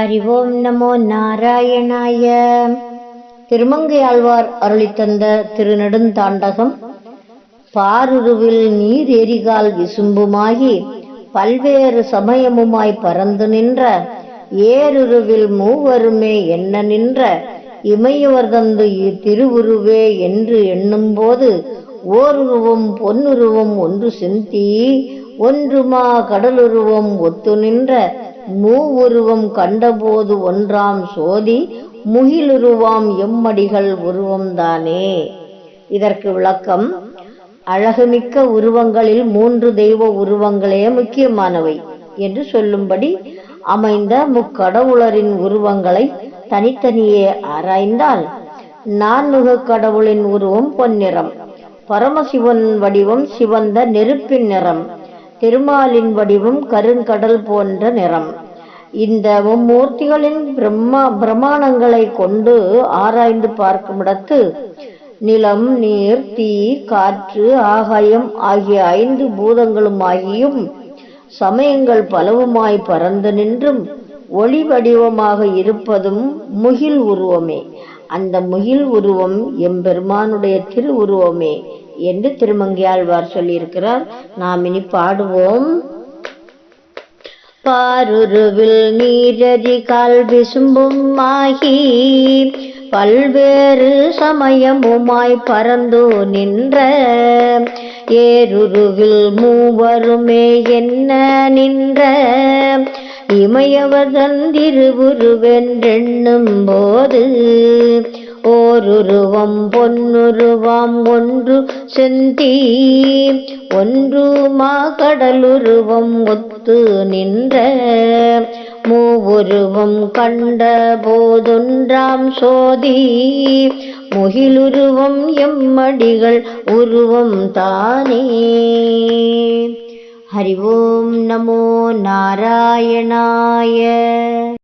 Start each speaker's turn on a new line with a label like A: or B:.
A: ஹரி ஓம் நமோ நாராயணாய. திருமங்கை ஆழ்வார் அருளித்தந்த திருநெடுந்தாண்டகம் பாருருவில் நீர் எரிகால் விசும்புமாகி பல்வேறு சமயமுமாய் பறந்து நின்ற ஏருருவில் மூவருமே என்ன நின்ற இமையவர் தந்து திருவுருவே என்று எண்ணும்போது ஓருருவம் பொன்னுருவம் ஒன்று செந்தி ஒன்றுமா கடலுருவம் ஒத்து நின்ற மூவுருவம் கண்டபோது ஒன்றாம் சோதி முகிலுருவாம் எம்மடிகள் உருவம்தானே இதற்கு விளக்கம் அழகுமிக்க உருவங்களில் மூன்று தெய்வ உருவங்களே முக்கியமானவை என்று சொல்லும்படி அமைந்த முக்கடவுளரின் உருவங்களை தனித்தனியே ஆராய்ந்தால் நான்முக கடவுளின் உருவம் பொன்னிறம் பரமசிவன் வடிவம் சிவந்த நெருப்பின் நிறம். திருமாலின் வடிவம் கருங்கடல் போன்ற நிறம். இந்த மும்மூர்த்திகளின் பிரம்மா பிரமாணங்களை கொண்டு ஆராய்ந்து பார்க்குமிடத்து நிலம் நீர் தீ காற்று ஆகாயம் ஆகிய ஐந்து பூதங்களுமாகியும் சமயங்கள் பலவுமாய் பறந்து நின்றும் ஒளி வடிவமாக இருப்பதும் முகில் உருவமே. அந்த முகில் உருவம் எம்பெருமானுடைய திரு உருவமே என்று திருமங்கியாழ்வார் சொல்லியிருக்கிறார். நாம் இனி பாடுவோம். பாருருவில் நீரதி கால் விசும்பும் ஆகி பல்வேறு சமயமுமாய் பறந்து நின்ற ஏருருவில் மூவருமே என்ன நின்ற இமயவதன் திருவுருவென்றெண்ணும் போது ஓருருவம் பொன்னுருவம் ஒன்று செந்தி ஒன்றுமா கடலுருவம் ஒத்து நின்ற மூவுருவம் கண்ட போதொன்றாம் சோதி. முகிலுருவம் எம்மடிகள் உருவம் தானே. ஹரி ஓம் நமோ நாராயணாய.